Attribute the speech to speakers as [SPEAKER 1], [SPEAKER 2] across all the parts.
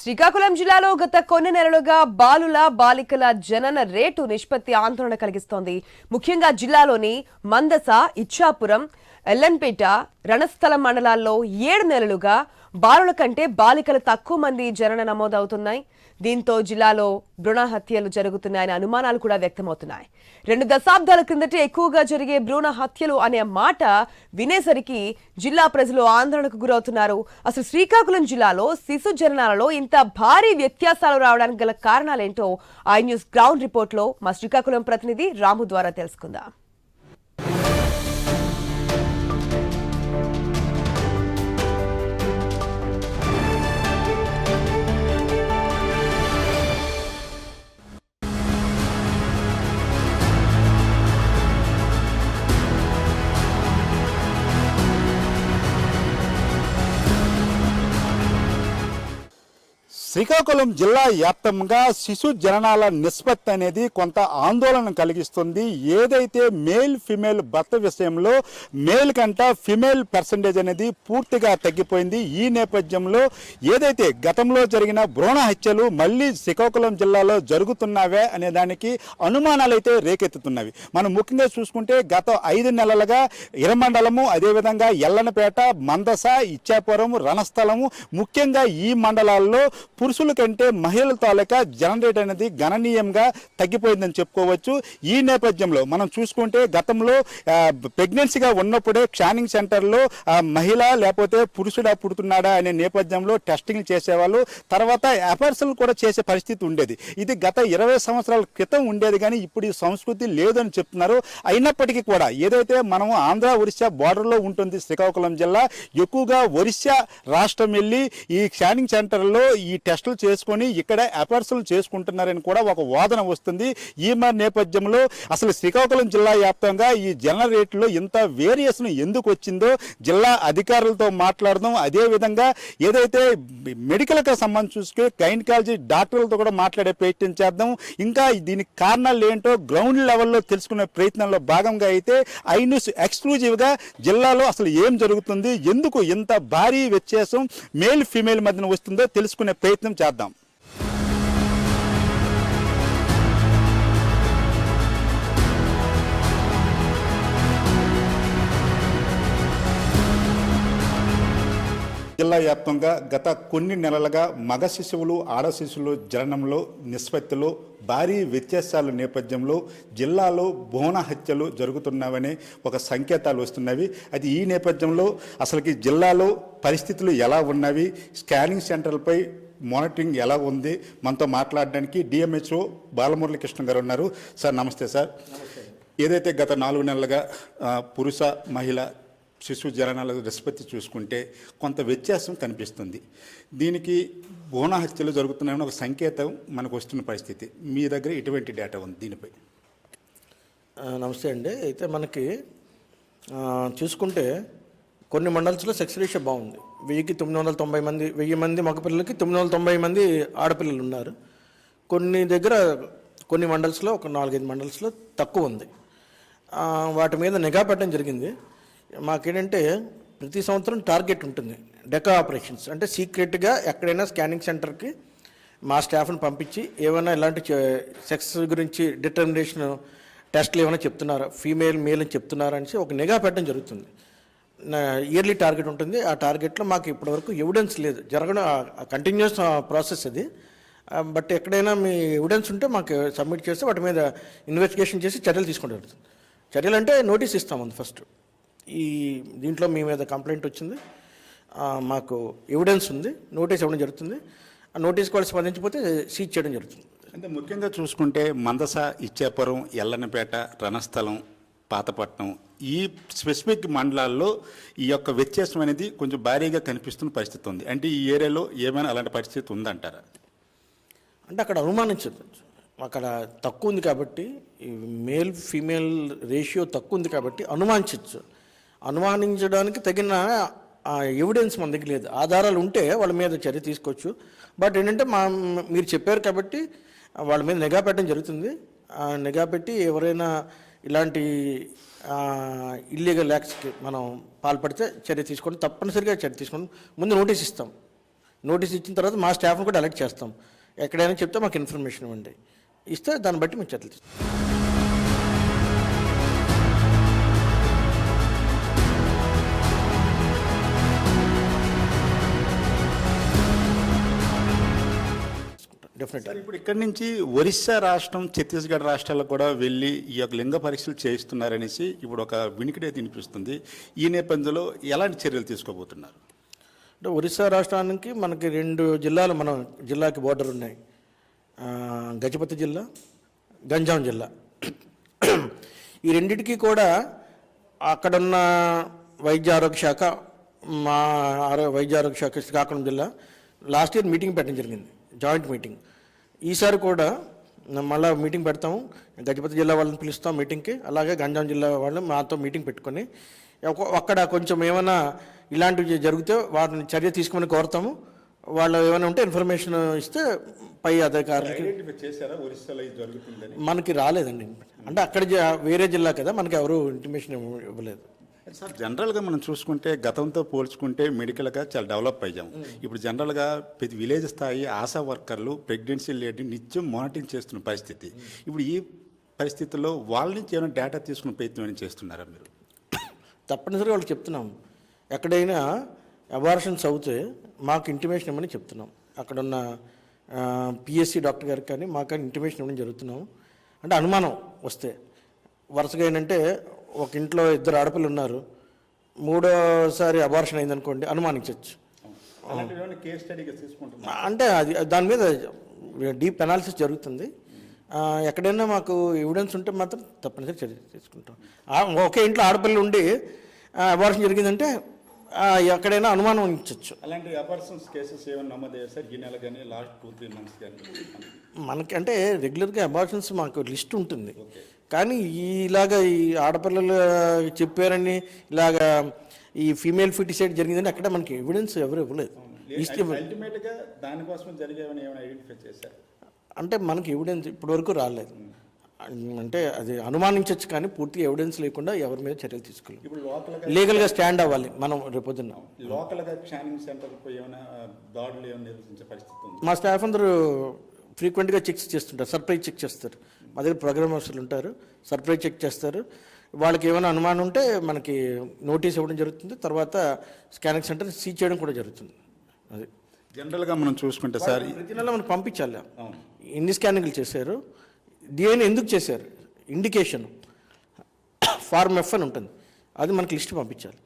[SPEAKER 1] శ్రీకాకుళం జిల్లాలో గత కొన్ని నెలలుగా బాలుల బాలికల జనన రేటు నిష్పత్తి ఆందోళన కలిగిస్తోంది. ముఖ్యంగా జిల్లాలోని మందస ఇచ్చాపురం ఎల్లన్పేట రణస్థలం మండలాల్లో ఏడు నెలలుగా బాలుల కంటే బాలికలు తక్కువ మంది జనన నమోదవుతున్నాయి. దీంతో జిల్లాలో భ్రూణ హత్యలు జరుగుతున్నాయనే అనుమానాలు కూడా వ్యక్తమవుతున్నాయి. రెండు దశాబ్దాల క్రిందటే ఎక్కువగా జరిగే భ్రూణ హత్యలు అనే మాట వినేసరికి జిల్లా ప్రజలు ఆందోళనకు గురవుతున్నారు. అసలు శ్రీకాకుళం జిల్లాలో శిశు జననాలలో ఇంత భారీ వ్యత్యాసాలు రావడానికి గల కారణాలేంటో ఐ న్యూస్ గ్రౌండ్ రిపోర్ట్లో మా శ్రీకాకుళం ప్రతినిధి రాము ద్వారా తెలుసుకుందాం.
[SPEAKER 2] శ్రీకాకుళం జిల్లా వ్యాప్తంగా శిశు జననాల నిష్పత్తి అనేది కొంత ఆందోళన కలిగిస్తుంది. ఏదైతే మేల్ ఫిమేల్ భర్త విషయంలో మేల్ కంట ఫిమేల్ పర్సంటేజ్ అనేది పూర్తిగా తగ్గిపోయింది. ఈ నేపథ్యంలో ఏదైతే గతంలో జరిగిన భ్రూణ హత్యలు మళ్ళీ శ్రీకాకుళం జిల్లాలో జరుగుతున్నావే అనే దానికి అనుమానాలు అయితే రేకెత్తుతున్నవి. మనం ముఖ్యంగా చూసుకుంటే గత ఐదు నెలలుగా ఇరమండలము అదేవిధంగా ఎల్లనపేట మందస ఇచ్చాపురం రణస్థలము ముఖ్యంగా ఈ మండలాల్లో పురుషుల కంటే మహిళల తాలూకా జనరేట్ అనేది గణనీయంగా తగ్గిపోయిందని చెప్పుకోవచ్చు. ఈ నేపథ్యంలో మనం చూసుకుంటే గతంలో ప్రెగ్నెన్సీగా ఉన్నప్పుడే స్కానింగ్ సెంటర్లో మహిళ లేకపోతే పురుషుడా పుడుతున్నాడా అనే నేపథ్యంలో టెస్టింగ్ చేసేవాళ్ళు. తర్వాత అపర్సల్ కూడా చేసే పరిస్థితి ఉండేది. ఇది గత ఇరవై సంవత్సరాల క్రితం ఉండేది కానీ ఇప్పుడు ఈ సంస్కృతి లేదని చెప్తున్నారు. అయినప్పటికీ కూడా ఏదైతే మనం ఆంధ్ర ఒరిస్సా బార్డర్లో ఉంటుంది శ్రీకాకుళం జిల్లా ఎక్కువగా ఒరిస్సా రాష్ట్రం వెళ్ళి ఈ స్కానింగ్ సెంటర్లో ఈ టెస్ట్ టెస్టులు చేసుకొని ఇక్కడ అపర్సులు చేసుకుంటున్నారని కూడా ఒక వాదన వస్తుంది. ఈ మరి నేపథ్యంలో అసలు శ్రీకాకుళం జిల్లా వ్యాప్తంగా ఈ జన రేట్లో ఇంత వేరియేషన్ ఎందుకు వచ్చిందో జిల్లా అధికారులతో మాట్లాడదాం. అదేవిధంగా ఏదైతే మెడికల్కి సంబంధించి చూసుకే గైనకాలజీ డాక్టర్లతో కూడా మాట్లాడే ప్రయత్నం చేద్దాం. ఇంకా దీనికి కారణాలు ఏంటో గ్రౌండ్ లెవెల్లో తెలుసుకునే ప్రయత్నంలో భాగంగా అయితే ఐ న్యూస్ ఎక్స్క్లూజివ్గా జిల్లాలో అసలు ఏం జరుగుతుంది? ఎందుకు ఇంత భారీ వ్యత్యాసం? మేల్ ఫీమేల్ మధ్యన వస్తుందో తెలుసుకునే ప్రయత్నం చేద్దాం. జిల్లా వ్యాప్తంగా గత కొన్ని నెలలుగా మగ శిశువులు ఆడ శిశువులు జననంలో నిష్పత్తిలో భారీ వ్యత్యాసాల నేపథ్యంలో జిల్లాలో భూణ హత్యలు జరుగుతున్నావని ఒక సంకేతాలు వస్తున్నవి. అది ఈ నేపథ్యంలో అసలుకి జిల్లాలో పరిస్థితులు ఎలా ఉన్నవి? స్కానింగ్ సెంటర్లపై మానిటరింగ్ ఎలా ఉంది? మనతో మాట్లాడడానికి డిఎంహెచ్ఓ బాలమురళీకృష్ణ గారు ఉన్నారు. సార్ నమస్తే సార్. ఏదైతే గత నాలుగు నెలలుగా పురుష మహిళ శిశు జననాల నిష్పత్తి చూసుకుంటే కొంత వ్యత్యాసం కనిపిస్తుంది. దీనికి భూణ హత్యలు జరుగుతున్నాయని ఒక సంకేతం మనకు వస్తున్న పరిస్థితి. మీ దగ్గర ఎటువంటి డేటా ఉంది దీనిపై?
[SPEAKER 3] నమస్తే అండి. అయితే మనకి చూసుకుంటే కొన్ని మండల్స్లో సెక్స్ రేషియో బాగుంది. వెయ్యికి తొమ్మిది వందల తొంభై మంది వెయ్యి మంది మగపిల్లలకి తొమ్మిది వందల తొంభై మంది ఆడపిల్లలు ఉన్నారు. కొన్ని దగ్గర కొన్ని మండల్స్లో ఒక నాలుగైదు మండల్స్లో తక్కువ ఉంది. వాటి మీద నిఘా పెట్టడం జరిగింది. మాకేంటంటే ప్రతి సంవత్సరం టార్గెట్ ఉంటుంది డెకా ఆపరేషన్స్. అంటే సీక్రెట్గా ఎక్కడైనా స్కానింగ్ సెంటర్కి మా స్టాఫ్ని పంపించి ఏమైనా ఇలాంటి సెక్స్ గురించి డిటర్మినేషన్ టెస్ట్లు ఏమైనా చెప్తున్నారా ఫీమేల్ మేల్ అని చెప్తున్నారా అనేసి ఒక నిఘా పెట్టడం జరుగుతుంది. ఇయర్లీ టార్గెట్ ఉంటుంది. ఆ టార్గెట్లో మాకు ఇప్పటివరకు ఎవిడెన్స్ లేదు. జరగడం కంటిన్యూస్ ప్రాసెస్ అది. బట్ ఎక్కడైనా మీ ఎవిడెన్స్ ఉంటే మాకు సబ్మిట్ చేస్తే వాటి మీద ఇన్వెస్టిగేషన్ చేసి చర్యలు తీసుకుంటారు చర్యలు అంటే నోటీస్ ఇస్తాం ఫస్ట్ ఈ దీంట్లో మీ మీద కంప్లైంట్ వచ్చింది. మాకు ఎవిడెన్స్ ఉంది. నోటీస్ ఇవ్వడం జరుగుతుంది. ఆ నోటీస్ కూడా స్పందించకపోతే సీజ్ చేయడం జరుగుతుంది.
[SPEAKER 2] అంటే ముఖ్యంగా చూసుకుంటే మందస ఇచ్చాపురం ఎల్లనపేట రణస్థలం పాతపట్నం ఈ స్పెసిఫిక్ మండలాల్లో ఈ యొక్క వ్యత్యాసం అనేది కొంచెం భారీగా కనిపిస్తున్న పరిస్థితి ఉంది. అంటే ఈ ఏరియాలో ఏమైనా అలాంటి పరిస్థితి ఉందంటారా?
[SPEAKER 3] అంటే అక్కడ అనుమానించదు. అక్కడ తక్కువ ఉంది కాబట్టి ఈ మేల్ ఫీమేల్ రేషియో తక్కువ ఉంది కాబట్టి అనుమానించవచ్చు అనుమానించడానికి తగిన ఎవిడెన్స్ మన దగ్గర లేదు. ఆధారాలు ఉంటే వాళ్ళ మీద చర్య తీసుకోవచ్చు. బట్ ఏంటంటే మా మీరు చెప్పారు కాబట్టి వాళ్ళ మీద నిఘా పెట్టడం జరుగుతుంది. ఆ నిఘా పెట్టి ఎవరైనా ఇలాంటి ఇల్లీగల్ యాక్ట్స్కి మనం పాల్పడితే చర్య తీసుకోండి. తప్పనిసరిగా చర్య తీసుకోండి. ముందు నోటీస్ ఇస్తాం. నోటీస్ ఇచ్చిన తర్వాత మా స్టాఫ్ని కూడా అలర్ట్ చేస్తాం. ఎక్కడైనా చెప్తే మాకు ఇన్ఫర్మేషన్ ఇవ్వండి. ఇస్తే దాన్ని బట్టి మేము చర్యలు డెఫినెట్
[SPEAKER 2] ఇప్పుడు ఇక్కడి నుంచి ఒరిస్సా రాష్ట్రం ఛత్తీస్గఢ్ రాష్ట్రాలకు కూడా వెళ్ళి ఈ యొక్క లింగ పరీక్షలు చేయిస్తున్నారనేసి ఇప్పుడు ఒక వినికిడే వినిపిస్తుంది ఈ నేపథ్యంలో ఎలాంటి చర్యలు తీసుకోబోతున్నారు?
[SPEAKER 3] అంటే ఒరిస్సా రాష్ట్రానికి మనకి రెండు జిల్లాలు మన జిల్లాకి బోర్డర్ ఉన్నాయి. గజపతి జిల్లా గంజాం జిల్లా. ఈ రెండిటికి కూడా అక్కడున్న వైద్య ఆరోగ్య శాఖ మా ఆరో వైద్య ఆరోగ్య శాఖ శ్రీకాకుళం జిల్లా లాస్ట్ ఇయర్ మీటింగ్ పెట్టడం జరిగింది జాయింట్ మీటింగ్. ఈసారి కూడా మళ్ళీ మీటింగ్ పెడతాము గజపతి జిల్లా వాళ్ళని పిలుస్తాం మీటింగ్కి. అలాగే గంజాం జిల్లా వాళ్ళు మాతో మీటింగ్ పెట్టుకొని అక్కడ కొంచెం ఏమైనా ఇలాంటివి జరిగితే వారిని చర్య తీసుకోమని కోరుతాము. వాళ్ళు ఏమైనా ఉంటే ఇన్ఫర్మేషన్ ఇస్తే పై అధికారులకి మనకి రాలేదండి. అంటే అక్కడ వేరే జిల్లా కదా మనకి ఎవరు ఇంటిమేషన్ ఇవ్వలేదు.
[SPEAKER 2] సార్ జనరల్గా మనం చూసుకుంటే గతంతో పోల్చుకుంటే మెడికల్గా చాలా డెవలప్ అయ్యాం. ఇప్పుడు జనరల్గా ప్రతి విలేజ్ స్థాయి ఆశా వర్కర్లు ప్రెగ్నెన్సీ లేడీ నిత్యం మానిటరింగ్ చేస్తున్న పరిస్థితి. ఇప్పుడు ఈ పరిస్థితుల్లో వాళ్ళ నుంచి ఏమైనా డేటా తీసుకునే ప్రయత్నం ఏమైనా చేస్తున్నారా మీరు?
[SPEAKER 3] తప్పనిసరిగా వాళ్ళకి చెప్తున్నాం. ఎక్కడైనా అబార్షన్స్ అవుతే మాకు ఇంటిమేషన్ ఇవ్వమని చెప్తున్నాం. అక్కడున్న పిఎస్సి డాక్టర్ గారికి కానీ మాకు కానీ ఇంటిమేషన్ ఇవ్వడం జరుగుతున్నాం. అంటే అనుమానం వస్తే. వరుసగా ఏంటంటే ఒక ఇంట్లో ఇద్దరు ఆడపిల్లలు ఉన్నారు. మూడోసారి అబార్షన్ అయిందనుకోండి అనుమానించవచ్చు అంటే అది దాని మీద డీప్ అనాలిసిస్ జరుగుతుంది. ఎక్కడైనా మాకు ఎవిడెన్స్ ఉంటే మాత్రం తప్పనిసరి చర్య తీసుకుంటాం. ఒకే ఇంట్లో ఆడపిల్ల ఉండి అబార్షన్ జరిగిందంటే ఎక్కడైనా అనుమానం ఉంచవచ్చు
[SPEAKER 2] అలాంటి అపర్సన్స్ కేసెస్ ఏమైనా నమోదయ్యారు సార్? ఈ నెల కానీ లాస్ట్ టూ త్రీ మంత్స్ కానీ
[SPEAKER 3] మనకి అంటే రెగ్యులర్గా అబార్షన్స్ మాకు లిస్ట్ ఉంటుంది. కానీ ఇలాగ ఈ ఆడపిల్లలు చెప్పారని ఇలాగా ఈ ఫీమేల్ ఫిటిసైడ్ జరిగిందని అక్కడ మనకి ఎవిడెన్స్ ఎవరు ఇవ్వలేదు.
[SPEAKER 2] దానికోసం జరిగేవని ఏమైనా ఐడెంటిఫై చేశారు?
[SPEAKER 3] అంటే మనకి ఎవిడెన్స్ ఇప్పటివరకు రాలేదు. అంటే అది అనుమానించవచ్చు కానీ పూర్తి ఎవిడెన్స్ లేకుండా ఎవరి మీద చర్యలు తీసుకోలేదు.
[SPEAKER 2] ఇప్పుడు లోకల్గా
[SPEAKER 3] లీగల్గా స్టాండ్ అవ్వాలి మనం రేపొద్దున్న.
[SPEAKER 2] లోకల్గా స్కానింగ్ సెంటర్కి ఏమైనా దాడులు ఏమైనా నిర్వహించే పరిస్థితి ఉంది?
[SPEAKER 3] మా స్టాఫ్ అందరూ ఫ్రీక్వెంట్గా చెక్స్ చేస్తుంటారు సర్ప్రైజ్ చెక్ చేస్తారు. మా దగ్గర ప్రోగ్రామ్ ఆఫీసర్లు ఉంటారు సర్ప్రైజ్ చెక్ చేస్తారు. వాళ్ళకి ఏమైనా అనుమానం ఉంటే మనకి నోటీస్ ఇవ్వడం జరుగుతుంది. తర్వాత స్కానింగ్ సెంటర్ సీజ్ చేయడం కూడా జరుగుతుంది. అది.
[SPEAKER 2] జనరల్గా మనం చూసుకుంటే సార్
[SPEAKER 3] ప్రతి నెల మనకు పంపించాలి. ఎన్ని స్కానింగ్లు చేశారు? డిఎన్ఏ ఎందుకు చేశారు? ఇండికేషన్ ఫార్మ్ ఎఫ్ అని ఉంటుంది. అది మనకి లిస్ట్ పంపించాలి.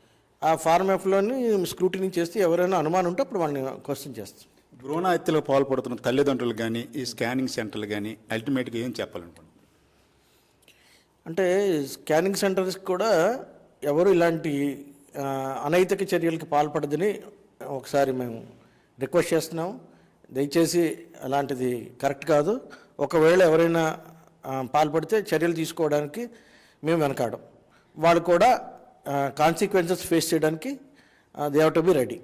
[SPEAKER 3] ఆ ఫార్మ్ ఎఫ్లోని స్క్రూటినీ చేస్తే ఎవరైనా అనుమానం ఉంటే అప్పుడు వాళ్ళని క్వశ్చన్ చేస్తాం
[SPEAKER 2] భ్రూణ హత్యలకు పాల్పడుతున్న తల్లిదండ్రులు కానీ ఈ స్కానింగ్ సెంటర్లు కానీ అల్టిమేట్గా ఏం చెప్పాలనుకుంటున్నాం
[SPEAKER 3] అంటే స్కానింగ్ సెంటర్స్ కూడా ఎవరు ఇలాంటి అనైతిక చర్యలకు పాల్పడదని ఒకసారి మేము రిక్వెస్ట్ చేస్తున్నాం. దయచేసి అలాంటిది కరెక్ట్ కాదు. ఒకవేళ ఎవరైనా పాల్పడితే చర్యలు తీసుకోవడానికి మేము వెనకాడం. వాళ్ళు కూడా కాన్సిక్వెన్సెస్ ఫేస్ చేయడానికి they have to be ready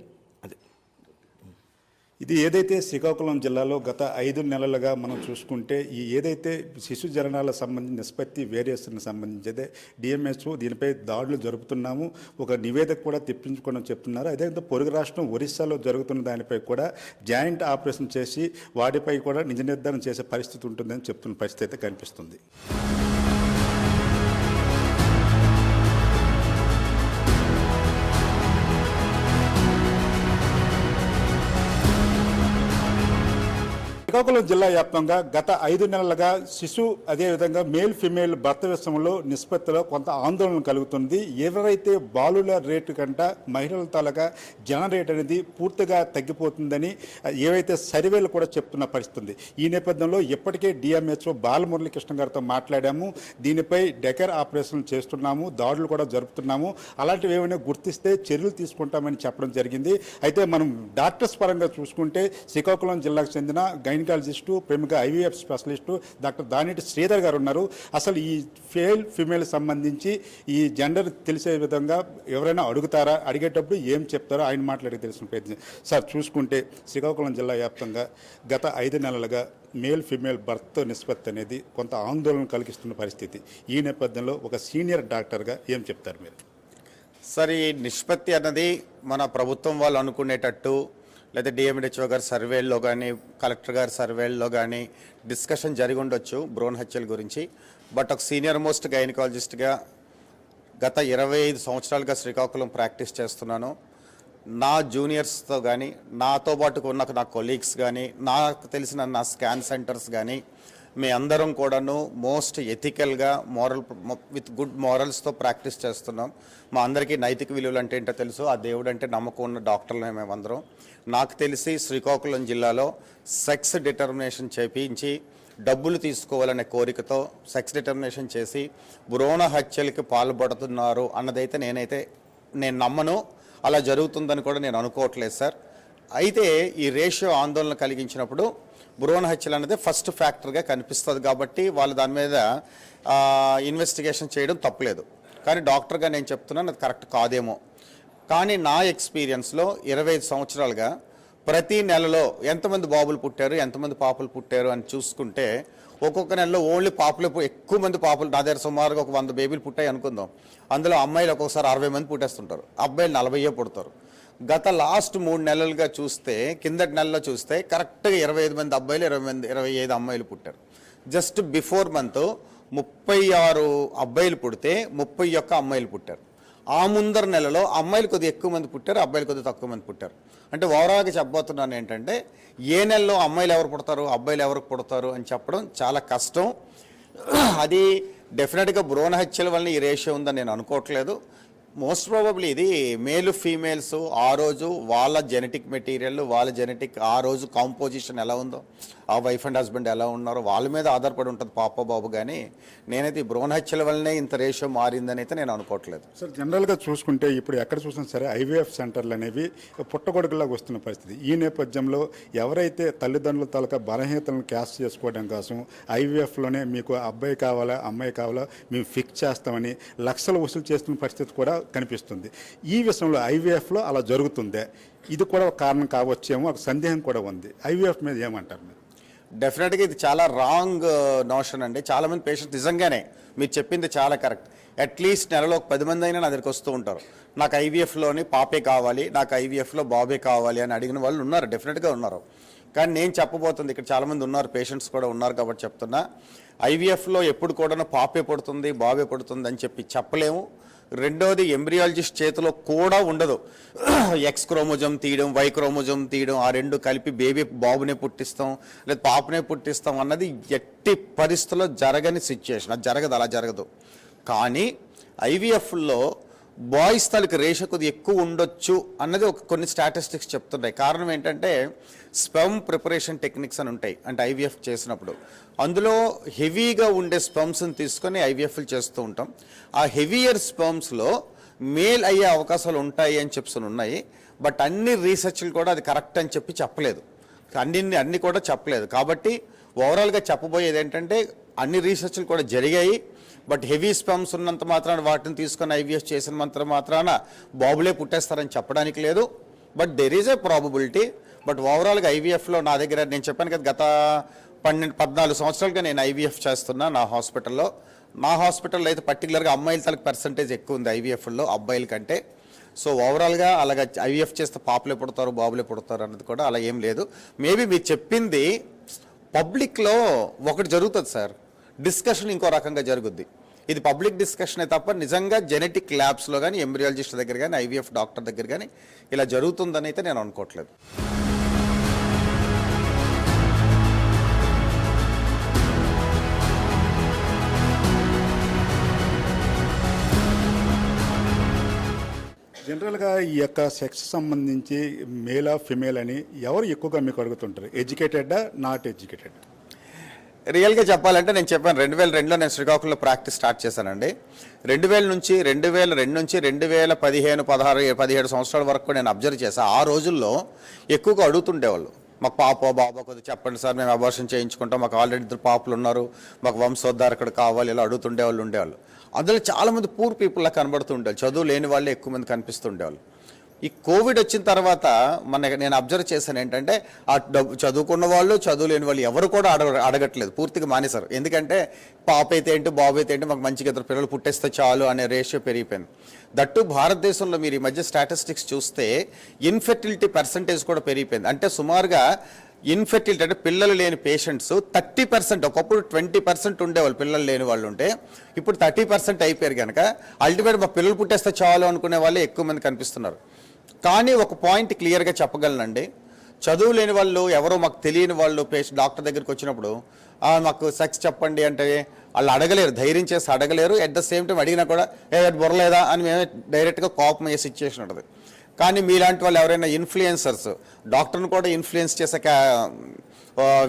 [SPEAKER 2] ఇది ఏదైతే శ్రీకాకుళం జిల్లాలో గత ఐదు నెలలుగా మనం చూసుకుంటే ఈ ఏదైతే శిశు జననాల సంబంధించిన నిష్పత్తి వేరియేషన్ సంబంధించిదే డిఎంఎస్ఓ దీనిపై దాడులు జరుపుతున్నాము ఒక నివేదిక కూడా తెప్పించుకోవడం చెప్తున్నారు. అదేవిధంగా పొరుగు రాష్ట్రం ఒరిస్సాలో జరుగుతున్న దానిపై కూడా జాయింట్ ఆపరేషన్ చేసి వాటిపై కూడా నిజ నిర్ధారణ చేసే పరిస్థితి ఉంటుందని చెప్తున్న పరిస్థితి అయితే కనిపిస్తుంది. శ్రీకాకుళం జిల్లా వ్యాప్తంగా గత ఐదు నెలలుగా శిశు అదేవిధంగా మేల్ ఫిమేల్ భర్త విషయంలో నిష్పత్తిలో కొంత ఆందోళన కలుగుతుంది. ఎవరైతే బాలుల రేటు కంట మహిళల తాలూకా జన రేట్ అనేది పూర్తిగా తగ్గిపోతుందని ఏవైతే సర్వేలు కూడా చెప్తున్న పరిస్థితుంది. ఈ నేపథ్యంలో ఇప్పటికే డిఎంహెచ్ఓ బాలమురళీకృష్ణ గారితో మాట్లాడాము. దీనిపై డెకర్ ఆపరేషన్ చేస్తున్నాము. దాడులు కూడా జరుపుతున్నాము. అలాంటివి ఏమైనా గుర్తిస్తే చర్యలు తీసుకుంటామని చెప్పడం జరిగింది. అయితే మనం డాక్టర్స్ పరంగా చూసుకుంటే శ్రీకాకుళం జిల్లాకు చెందిన గైనకాలజిస్టు ప్రముఖ ఐవీఎఫ్ స్పెషలిస్టు డాక్టర్ దానిటి శ్రీధర్ గారు ఉన్నారు. అసలు ఈ ఫేల్ ఫిమేల్ సంబంధించి ఈ జెండర్ తెలిసే విధంగా ఎవరైనా అడుగుతారా? అడిగేటప్పుడు ఏం చెప్తారో ఆయన మాట్లాడి తెలిసిన ప్రయత్నం. సార్ చూసుకుంటే శ్రీకాకుళం జిల్లా వ్యాప్తంగా గత ఐదు నెలలుగా మేల్ ఫిమేల్ బర్త్ నిష్పత్తి అనేది కొంత ఆందోళన కలిగిస్తున్న పరిస్థితి. ఈ నేపథ్యంలో ఒక సీనియర్ డాక్టర్గా ఏం చెప్తారు మీరు?
[SPEAKER 4] సార్ ఈ నిష్పత్తి అన్నది మన ప్రభుత్వం వాళ్ళు అనుకునేటట్టు లేదా డిఎండిహెచ్ఓ గారి సర్వేల్లో కానీ కలెక్టర్ గారి సర్వేల్లో కానీ డిస్కషన్ జరిగి ఉండొచ్చు బ్రోన్ హత్యల గురించి. బట్ ఒక సీనియర్ మోస్ట్ గైనకాలజిస్ట్గా గత ఇరవై ఐదు సంవత్సరాలుగా శ్రీకాకుళం ప్రాక్టీస్ చేస్తున్నాను. నా జూనియర్స్తో కానీ నాతో పాటు ఉన్న నా కొలీగ్స్ కానీ నాకు తెలిసిన నా స్కాన్ సెంటర్స్ కానీ మీ అందరం కూడాను మోస్ట్ ఎథికల్గా మోరల్ విత్ గుడ్ మోరల్స్తో ప్రాక్టీస్ చేస్తున్నాం. మా అందరికీ నైతిక విలువలు అంటే ఏంటో తెలుసు. ఆ దేవుడు అంటే నమ్మకం ఉన్న డాక్టర్లే మేమందరం. నాకు తెలిసి శ్రీకాకుళం జిల్లాలో సెక్స్ డిటర్మినేషన్ చేపించి డబ్బులు తీసుకోవాలనే కోరికతో సెక్స్ డిటర్మినేషన్ చేసి భ్రూణ హత్యలకి పాల్పడుతున్నారు అన్నదైతే నేనైతే నేను నమ్మను. అలా జరుగుతుందని కూడా నేను అనుకోవట్లేదు సార్. అయితే ఈ రేషియో ఆందోళన కలిగించినప్పుడు భ్రూణ హత్యలు అనేది ఫస్ట్ ఫ్యాక్టర్గా కనిపిస్తుంది కాబట్టి వాళ్ళు దాని మీద ఇన్వెస్టిగేషన్ చేయడం తప్పలేదు. కానీ డాక్టర్గా నేను చెప్తున్నాను అది కరెక్ట్ కాదేమో. కానీ నా ఎక్స్పీరియన్స్లో ఇరవై ఐదు సంవత్సరాలుగా ప్రతి నెలలో ఎంతమంది బాబులు పుట్టారు ఎంతమంది పాపలు పుట్టారు అని చూసుకుంటే ఒక్కొక్క నెలలో ఓన్లీ పాపలు ఎక్కువ మంది పాపలు నా దగ్గర సుమారుగా ఒక వంద బేబీలు పుట్టాయి అనుకుందాం. అందులో అమ్మాయిలు ఒక్కొక్కసారి అరవై మంది పుట్టేస్తుంటారు. అబ్బాయిలు నలభైయే పుడతారు. గత లాస్ట్ మూడు నెలలుగా చూస్తే కిందటి నెలలో చూస్తే కరెక్ట్గా ఇరవై ఐదు మంది అబ్బాయిలు ఇరవై మంది ఇరవై ఐదు అమ్మాయిలు పుట్టారు. జస్ట్ బిఫోర్ మంత్ ముప్పై ఆరు అబ్బాయిలు పుడితే ముప్పై ఒక్క అమ్మాయిలు పుట్టారు. ఆ ముందర నెలలో అమ్మాయిలు కొద్దిగా ఎక్కువ మంది పుట్టారు అబ్బాయిలు కొద్దిగా తక్కువ మంది పుట్టారు. అంటే ఓవరాల్గా చెప్పబోతున్నాను ఏంటంటే ఏ నెలలో అమ్మాయిలు ఎవరు పుడతారు అబ్బాయిలు ఎవరు పుడతారు అని చెప్పడం చాలా కష్టం. అది డెఫినెట్గా భ్రూణ హత్యల వల్ల ఈ రేషియో ఉందని నేను అనుకోవట్లేదు. మోస్ట్ ప్రాబబ్లీ ఇది మేలు ఫీమేల్స్ ఆ రోజు వాళ్ళ జెనెటిక్ మెటీరియల్ వాళ్ళ జెనెటిక్ ఆ రోజు కాంపోజిషన్ ఎలా ఉందో. ఆ వైఫ్ అండ్ హస్బెండ్ ఎలా ఉన్నారో వాళ్ళ మీద ఆధారపడి ఉంటుంది పాప బాబు కానీ నేనైతే ఈ భ్రూణ హత్యల వల్లనే ఇంత రేషియో మారిందని అయితే నేను అనుకోవట్లేదు.
[SPEAKER 2] సార్ జనరల్గా చూసుకుంటే ఇప్పుడు ఎక్కడ చూసినా సరే ఐవీఎఫ్ సెంటర్లు అనేవి పుట్టగొడుగులాగా వస్తున్న పరిస్థితి. ఈ నేపథ్యంలో ఎవరైతే తల్లిదండ్రుల తాలూకా బలహీనతలను క్యాష్ చేసుకోవడం కోసం ఐవీఎఫ్లోనే మీకు అబ్బాయి కావాలా అమ్మాయి కావాలా మేము ఫిక్స్ చేస్తామని లక్షలు వసూలు చేస్తున్న పరిస్థితి కూడా కనిపిస్తుంది. ఈ విషయంలో ఐవీఎఫ్లో అలా జరుగుతుందే. ఇది కూడా ఒక కారణం కావచ్చేమో ఒక సందేహం కూడా ఉంది. ఐవీఎఫ్ మీద ఏమంటారు మీరు?
[SPEAKER 4] డెఫినెట్గా ఇది చాలా రాంగ్ నోషన్ uh, అండి. చాలామంది పేషెంట్స్ నిజంగానే మీరు చెప్పింది చాలా కరెక్ట్ అట్లీస్ట్ నెలలో ఒక పది మంది అయినా నా దగ్గరికి వస్తూ ఉంటారు. నాకు ఐవీఎఫ్లోని పాపే కావాలి నాకు ఐవీఎఫ్లో బాబే కావాలి అని అడిగిన వాళ్ళు ఉన్నారు డెఫినెట్గా ఉన్నారు. కానీ నేను చెప్పబోతుంది ఇక్కడ చాలామంది ఉన్నారు పేషెంట్స్ కూడా ఉన్నారు కాబట్టి చెప్తున్నా. ఐవీఎఫ్లో ఎప్పుడు కూడా పాపే పడుతుంది బాబే పడుతుంది అని చెప్పి చెప్పలేము. రెండోది ఎంబ్రియాలజిస్ట్ చేతిలో కూడా ఉండదు. ఎక్స్ క్రోమోజం తీయడం వై క్రోమోజం తీయడం ఆ రెండు కలిపి బేబీ బాబునే పుట్టిస్తాం లేదా పాపనే పుట్టిస్తాం అన్నది ఎట్టి పరిస్థితుల్లో జరగని సిచ్యుయేషన్ అది జరగదు అలా జరగదు. కానీ ఐవీఎఫ్లో బాయ్స్ తాలూకు రేష కొద్ది ఎక్కువ ఉండొచ్చు అన్నది ఒక కొన్ని స్టాటిస్టిక్స్ చెప్తున్నాయి. కారణం ఏంటంటే స్పెమ్ ప్రిపరేషన్ టెక్నిక్స్ అని ఉంటాయి అంటే ఐవీఎఫ్ చేసినప్పుడు. అందులో హెవీగా ఉండే స్పెమ్స్ని తీసుకొని ఐవీఎఫ్లు చేస్తూ ఉంటాం. ఆ హెవీయర్ స్పెమ్స్లో మేల్ అయ్యే అవకాశాలు ఉంటాయి అని చెప్పి ఉన్నాయి. బట్ అన్ని రీసెర్చ్లు కూడా అది కరెక్ట్ అని చెప్పి చెప్పలేదు. అన్ని అన్ని కూడా చెప్పలేదు. కాబట్టి ఓవరాల్గా చెప్పబోయేది ఏంటంటే అన్ని రీసెర్చ్లు కూడా జరిగాయి. బట్ హెవీ స్పమ్స్ ఉన్నంత మాత్రాన వాటిని తీసుకొని ఐవీఎస్ చేసిన మాత్రం మాత్రాన బాబులే పుట్టేస్తారని చెప్పడానికి లేదు. But there is a probability but ఓవరాల్గా ఐవీఎఫ్లో నా దగ్గర నేను చెప్పాను కదా గత పన్నెండు పద్నాలుగు సంవత్సరాలుగా నేను ఐవీఎఫ్ చేస్తున్నా నా హాస్పిటల్లో. నా హాస్పిటల్లో అయితే పర్టికులర్గా అమ్మాయిల తలకు పర్సంటేజ్ ఎక్కువ ఉంది ఐవీఎఫ్లో అబ్బాయిల కంటే. సో ఓవరాల్గా అలాగ ఐవీఎఫ్ చేస్తే పాపలే పుడతారు బాబులే పుడతారు అన్నది కూడా అలా ఏం లేదు. మేబీ మీరు చెప్పింది పబ్లిక్లో ఒకటి జరుగుతుంది సార్. డిస్కషన్ ఇంకో రకంగా జరుగుద్ది. ఇది పబ్లిక్ డిస్కషనే తప్ప నిజంగా జెనెటిక్ ల్యాబ్స్లో కానీ ఎంబ్రియాలజిస్ట్ దగ్గర కానీ ఐవీఎఫ్ డాక్టర్ దగ్గర కానీ ఇలా జరుగుతుందని అయితే నేను అనుకోవట్లేదు.
[SPEAKER 2] జనరల్గా ఈ యొక్క సెక్స్ సంబంధించి మేలా ఫిమేల్ అని ఎవరు ఎక్కువగా మీకు అడుగుతుంటారు? ఎడ్యుకేటెడా నాట్ ఎడ్యుకేటెడ్?
[SPEAKER 4] రియల్గా చెప్పాలంటే నేను చెప్పాను. రెండు వేల రెండులో నేను శ్రీకాకుళంలో ప్రాక్టీస్ స్టార్ట్ చేశానండి. రెండు వేల నుంచి రెండు వేల రెండు నుంచి రెండు వేల పదిహేను పదహారు పదిహేడు సంవత్సరాల వరకు నేను అబ్జర్వ్ చేశాను ఆ రోజుల్లో ఎక్కువగా అడుగుతుండేవాళ్ళు. మాకు పాప బాబా కొద్దిగా చెప్పండి సార్ మేము అబార్షన్ చేయించుకుంటాం మాకు ఆల్రెడీ ఇద్దరు పాపలు ఉన్నారు మాకు వంశోద్ధారకుడు కావాలి ఇలా అడుగుతుండేవాళ్ళు ఉండేవాళ్ళు. అందులో చాలామంది పూర్ పీపుల్లా కనబడుతుండేవాళ్ళు చదువు లేని వాళ్ళే ఎక్కువ మంది కనిపిస్తుండేవాళ్ళు ఈ కోవిడ్ వచ్చిన తర్వాత మన నేను అబ్జర్వ్ చేశాను ఏంటంటే ఆ డబ్బు చదువుకున్న వాళ్ళు చదువు లేని వాళ్ళు ఎవరు కూడా అడగ అడగట్లేదు. పూర్తిగా మానేశారు. ఎందుకంటే పాప అయితే ఏంటి బాబు అయితే ఏంటి మాకు మంచిగా ఇద్దరు పిల్లలు పుట్టేస్తే చాలు అనే రేషియో పెరిగిపోయింది. దట్టు భారతదేశంలో మీరు ఈ మధ్య స్టాటిస్టిక్స్ చూస్తే ఇన్ఫెర్టిలిటీ పర్సంటేజ్ కూడా పెరిగిపోయింది. అంటే సుమారుగా ఇన్ఫెర్టిలిటీ అంటే పిల్లలు లేని పేషెంట్స్ థర్టీ పర్సెంట్ ఒకప్పుడు ట్వంటీ పర్సెంట్ ఉండేవాళ్ళు పిల్లలు లేని వాళ్ళు ఉంటే ఇప్పుడు థర్టీ పర్సెంట్ అయిపోయారు కనుక అల్టిమేట్ మా పిల్లలు పుట్టేస్తే చాలు అనుకునే వాళ్ళే ఎక్కువ మంది కనిపిస్తున్నారు. కానీ ఒక పాయింట్ క్లియర్గా చెప్పగలనండి. చదువు లేని వాళ్ళు ఎవరో మాకు తెలియని వాళ్ళు పేషెంట్ డాక్టర్ దగ్గరికి వచ్చినప్పుడు మాకు సెక్స్ చెప్పండి అంటే వాళ్ళు అడగలేరు ధైర్యం చేసి అడగలేరు. అట్ ద సేమ్ టైం అడిగినా కూడా ఏ బుర్రలేదా? అని మేమే డైరెక్ట్గా కోపం అయ్యే సిచ్యువేషన్ ఉంటుంది. కానీ మీలాంటి వాళ్ళు ఎవరైనా ఇన్ఫ్లుయెన్సర్స్ డాక్టర్ని కూడా ఇన్ఫ్లుయెన్స్ చేసే కా-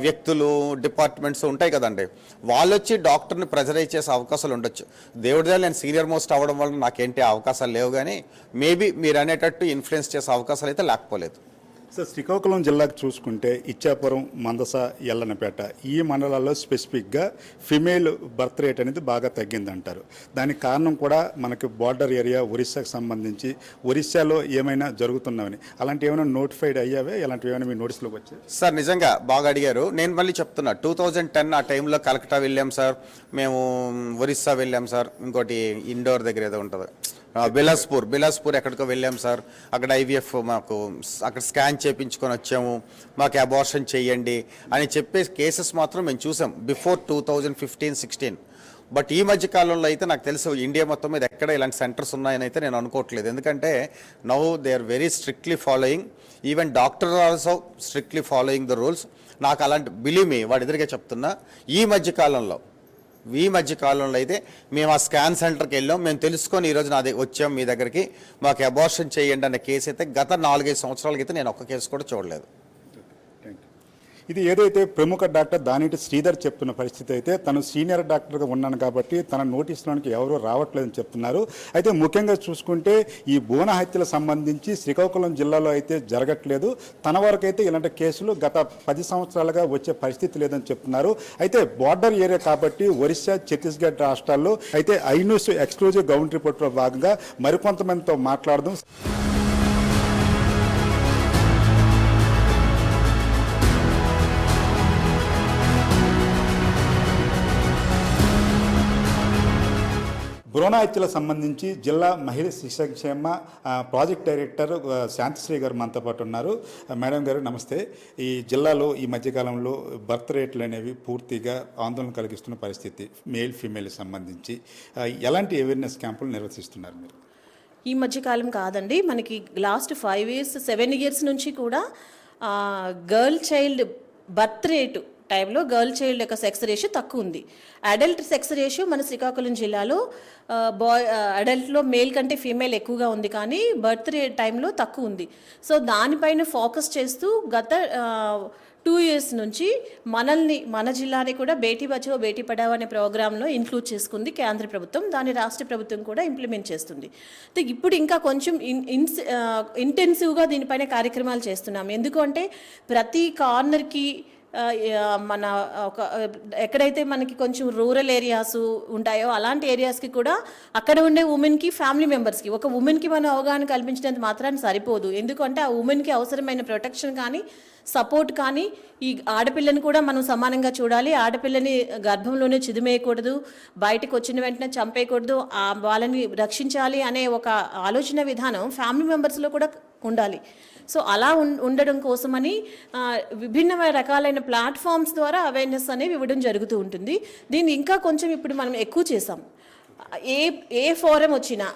[SPEAKER 4] వ్యక్తులు డిపార్ట్మెంట్స్ ఉంటాయి కదండి. వాళ్ళు వచ్చి డాక్టర్ని ప్రెజరైజ్ చేసే అవకాశాలు ఉండొచ్చు. దేవుడిదే నేను సీనియర్ మోస్ట్ అవ్వడం వల్ల నాకేంటి అవకాశాలు లేవు కానీ మేబీ మీరు అనేటట్టు ఇన్ఫ్లుయెన్స్ చేసే అవకాశాలు అయితే లేకపోలేదు.
[SPEAKER 2] సార్ శ్రీకాకుళం జిల్లాకు చూసుకుంటే ఇచ్చాపురం మందస ఎల్లనపేట ఈ మండలాల్లో స్పెసిఫిక్గా ఫిమేల్ బర్త్ రేట్ అనేది బాగా తగ్గిందంటారు. దానికి కారణం కూడా మనకి బార్డర్ ఏరియా ఒరిస్సాకు సంబంధించి ఒరిస్సాలో ఏమైనా జరుగుతున్నామని అలాంటి ఏమైనా నోటిఫైడ్ అయ్యావే? ఇలాంటివి ఏమైనా మీ నోటీస్లోకి వచ్చాయి?
[SPEAKER 4] సార్ నిజంగా బాగా అడిగారు. నేను మళ్ళీ చెప్తున్నా టూ థౌజండ్ టెన్ ఆ టైంలో కలకటా వెళ్ళాం సార్. మేము ఒరిస్సా వెళ్ళాం సార్. ఇంకోటి ఇండోర్ దగ్గర ఏదో ఉంటుంది. బిలాస్పూర్ బిలాస్పూర్ ఎక్కడికో వెళ్ళాం సార్. అక్కడ ఐవీఎఫ్ మాకు అక్కడ స్కాన్ చేయించుకొని వచ్చాము. మాకు అబార్షన్ చేయండి అని చెప్పే కేసెస్ మాత్రం మేము చూసాం before two thousand fifteen sixteen but ఈ మధ్య కాలంలో అయితే నాకు తెలుసు ఇండియా మొత్తం మీద ఎక్కడ ఇలాంటి సెంటర్స్ ఉన్నాయని అయితే నేను అనుకోవట్లేదు. ఎందుకంటే now they are very strictly following even doctor also strictly following the rules. నాకు అలాంటి బిలీవ్ మీ వాడి ఎదురుగా చెప్తున్నా ఈ మధ్య కాలంలో ఈ మధ్య కాలంలో అయితే మేము ఆ స్కాన్ సెంటర్కి వెళ్ళాం. మేము తెలుసుకొని ఈరోజు నా వచ్చాం మీ దగ్గరికి. మాకు అబార్షన్ చేయండి అనే కేసు అయితే గత నాలుగైదు సంవత్సరాల క్రితం నేను ఒక్క కేసు కూడా చూడలేదు.
[SPEAKER 2] ఇది ఏదైతే ప్రముఖ డాక్టర్ దానిటి శ్రీధర్ చెప్తున్న పరిస్థితి అయితే తను సీనియర్ డాక్టర్గా ఉన్నాను కాబట్టి తన నోటీసులోనికి ఎవరూ రావట్లేదని చెప్తున్నారు. అయితే ముఖ్యంగా చూసుకుంటే ఈ బోన హత్యల సంబంధించి శ్రీకాకుళం జిల్లాలో అయితే జరగట్లేదు. తన వరకైతే ఇలాంటి కేసులు గత పది సంవత్సరాలుగా వచ్చే పరిస్థితి లేదని చెప్తున్నారు. అయితే బార్డర్ ఏరియా కాబట్టి ఒరిస్సా ఛత్తీస్గఢ్ రాష్ట్రాల్లో అయితే ఐన్యూస్ ఎక్స్క్లూజివ్ గౌండ్ రిపోర్ట్లో భాగంగా మరికొంతమందితో మాట్లాడదాం. భ్రూణ సంబంధించి జిల్లా మహిళా శిశు ప్రాజెక్ట్ డైరెక్టర్ శాంతిశ్రీ గారు మనతో పాటు ఉన్నారు. మేడం గారు నమస్తే. ఈ జిల్లాలో ఈ మధ్యకాలంలో బర్త్ రేట్లు అనేవి పూర్తిగా ఆందోళన కలిగిస్తున్న పరిస్థితి మేల్ ఫీమేల్ సంబంధించి. ఎలాంటి అవేర్నెస్ క్యాంపులు నిర్వహిస్తున్నారు మీరు?
[SPEAKER 5] ఈ మధ్యకాలం కాదండి. మనకి last five years seven years నుంచి కూడా గర్ల్ చైల్డ్ బర్త్ రేటు టైంలో గర్ల్ చైల్డ్ యొక్క సెక్స్ రేషియో తక్కువ ఉంది. అడల్ట్ సెక్స్ రేషియో మన శ్రీకాకుళం జిల్లాలో బాయ్ అడల్ట్లో మేల్ కంటే ఫీమేల్ ఎక్కువగా ఉంది కానీ బర్త్ రేట్ టైంలో తక్కువ ఉంది. సో దానిపైన ఫోకస్ చేస్తూ గత టూ ఇయర్స్ నుంచి మనల్ని మన జిల్లాని కూడా బేటీ బచావో బేటీ పడావో అనే ప్రోగ్రాంలో ఇంక్లూడ్ చేసుకుంది కేంద్ర ప్రభుత్వం. దాని రాష్ట్ర ప్రభుత్వం కూడా ఇంప్లిమెంట్ చేస్తుంది. ఇప్పుడు ఇంకా కొంచెం ఇన్ ఇన్స్ ఇంటెన్సివ్గా దీనిపైన కార్యక్రమాలు చేస్తున్నాం. ఎందుకంటే ప్రతి కార్నర్కి మన ఒక ఎక్కడైతే మనకి కొంచెం రూరల్ ఏరియాస్ ఉంటాయో అలాంటి ఏరియాస్కి కూడా అక్కడ ఉండే ఉమెన్కి ఫ్యామిలీ మెంబర్స్కి ఒక ఉమెన్కి మనం అవగాహన కల్పించినంత మాత్రాన్ని సరిపోదు. ఎందుకంటే ఆ ఉమెన్కి అవసరమైన ప్రొటెక్షన్ కానీ సపోర్ట్ కానీ ఈ ఆడపిల్లని కూడా మనం సమానంగా చూడాలి. ఆడపిల్లని గర్భంలోనే చిదిమేయకూడదు బయటకు వచ్చిన వెంటనే చంపేయకూడదు ఆ వాళ్ళని రక్షించాలి అనే ఒక ఆలోచన విధానం ఫ్యామిలీ మెంబర్స్లో కూడా ఉండాలి. సో అలా ఉం ఉండడం కోసమని విభిన్నమైన రకాలైన ప్లాట్ఫామ్స్ ద్వారా అవేర్నెస్ అనేవి ఇవ్వడం జరుగుతూ ఉంటుంది. దీన్ని ఇంకా కొంచెం ఇప్పుడు మనం ఎక్కువ చేసాం ఏ ఏ ఫోరం వచ్చినా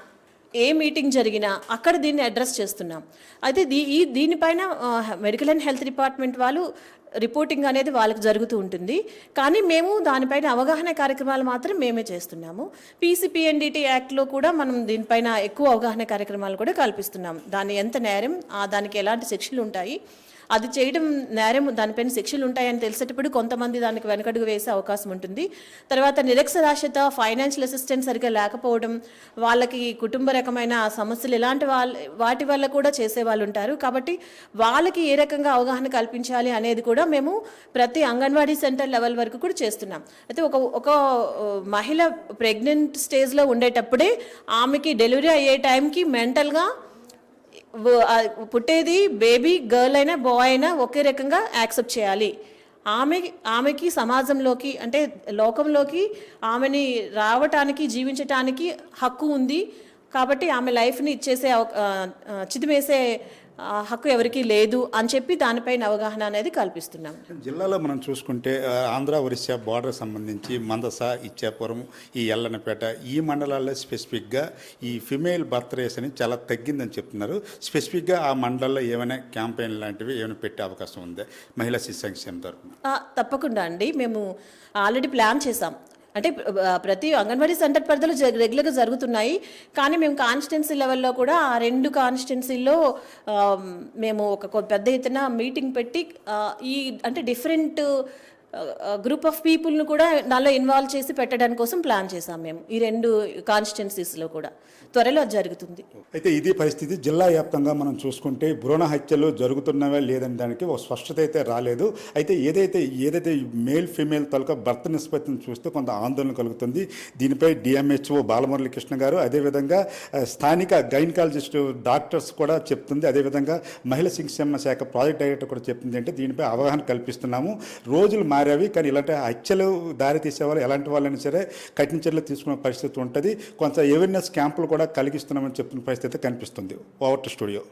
[SPEAKER 5] ఏ మీటింగ్ జరిగినా అక్కడ దీన్ని అడ్రస్ చేస్తున్నాం. అయితే దీ ఈ దీనిపైన మెడికల్ అండ్ హెల్త్ డిపార్ట్మెంట్ వాళ్ళు రిపోర్టింగ్ అనేది వాళ్ళకి జరుగుతూ ఉంటుంది. కానీ మేము దానిపైన అవగాహన కార్యక్రమాలు మాత్రం మేమే చేస్తున్నాము. పీసీపీఎన్డిటీ యాక్ట్లో కూడా మనం దీనిపైన ఎక్కువ అవగాహన కార్యక్రమాలు కూడా కల్పిస్తున్నాం. దాన్ని ఎంత నేరం ఆ దానికి ఎలాంటి శిక్షలు ఉంటాయి అది చేయడం నేరం దానిపైన శిక్షలు ఉంటాయని తెలిసేటప్పుడు కొంతమంది దానికి వెనకడుగు వేసే అవకాశం ఉంటుంది. తర్వాత నిరక్షరాస్యత ఫైనాన్షియల్ అసిస్టెంట్ సరిగ్గా లేకపోవడం వాళ్ళకి కుటుంబ రకమైన సమస్యలు ఇలాంటి వాళ్ళ వాటి వల్ల కూడా చేసే వాళ్ళు ఉంటారు. కాబట్టి వాళ్ళకి ఏ రకంగా అవగాహన కల్పించాలి అనేది కూడా మేము ప్రతి అంగన్వాడీ సెంటర్ లెవెల్ వరకు కూడా చేస్తున్నాం. అయితే ఒక ఒక మహిళ ప్రెగ్నెంట్ స్టేజ్లో ఉండేటప్పుడే ఆమెకి డెలివరీ అయ్యే టైంకి మెంటల్గా పుట్టేది బేబీ గర్ల్ అయినా బాయ్ అయినా ఒకే రకంగా యాక్సెప్ట్ చేయాలి. ఆమె ఆమెకి సమాజంలోకి అంటే లోకంలోకి ఆమెని రావటానికి జీవించటానికి హక్కు ఉంది. కాబట్టి ఆమె లైఫ్ని ఇచ్చేసే ఆ, హక్కు ఎవరికీ లేదు అని చెప్పి దానిపైన అవగాహన అనేది కల్పిస్తున్నాం.
[SPEAKER 2] జిల్లాలో మనం చూసుకుంటే ఆంధ్ర ఒరిస్సా బార్డర్ సంబంధించి మందస ఇచ్చాపురం ఈ ఎల్లనపేట ఈ మండలాల్లో స్పెసిఫిక్గా ఈ ఫిమేల్ బర్త్ రేస్ అని చాలా తగ్గిందని చెప్తున్నారు. స్పెసిఫిక్గా ఆ మండలాల్లో ఏమైనా క్యాంపెయిన్ లాంటివి ఏమైనా పెట్టే అవకాశం ఉందా? మహిళా శిశు సంక్షేమ తరఫున.
[SPEAKER 5] తప్పకుండా అండి. మేము ఆల్రెడీ ప్లాన్ చేసాం అంటే ప్రతి అంగన్వాడీ సెంటర్ పరిధిలో రెగ్యులర్గా జరుగుతున్నాయి. కానీ మేము కాన్స్టిట్యున్సీ లెవెల్లో కూడా ఆ రెండు కాన్స్టిట్యున్సీల్లో మేము ఒక పెద్ద ఎత్తున మీటింగ్ పెట్టి ఈ అంటే డిఫరెంట్ గ్రూప్ ఆఫ్ పీపుల్ను కూడా నాలో ఇన్వాల్వ్ చేసి పెట్టడానికి కోసం ప్లాన్ చేశాం మేము ఈ రెండు కాన్స్టిట్యున్సీస్లో కూడా. త్వరలో జరుగుతుంది.
[SPEAKER 2] అయితే ఇది పరిస్థితి జిల్లా వ్యాప్తంగా మనం చూసుకుంటే భ్రూణ హత్యలు జరుగుతున్నవే లేదని దానికి ఒక స్పష్టత అయితే రాలేదు. అయితే ఏదైతే ఏదైతే మేల్ ఫీమేల్ తాలూకా భర్త నిష్పత్తిని చూస్తే కొంత ఆందోళన కలుగుతుంది. దీనిపై డిఎంహెచ్ఓ బాలమురళీకృష్ణ గారు అదేవిధంగా స్థానిక గైనకాలజిస్ట్ డాక్టర్స్ కూడా చెప్తుంది. అదేవిధంగా మహిళా సంక్షేమ శాఖ ప్రాజెక్ట్ డైరెక్టర్ కూడా చెప్తుంది అంటే దీనిపై అవగాహన కల్పిస్తున్నాము. రోజులు మారేవి. కానీ ఇలాంటి హత్యలు దారి తీసేవాళ్ళు ఎలాంటి వాళ్ళైనా సరే కఠిన చర్యలు తీసుకునే పరిస్థితి ఉంటుంది. కొంత అవేర్నెస్ క్యాంపులు కూడా కలిగిస్తున్నామని చెప్తున్న పరిస్థితి కనిపిస్తుంది. Over studio.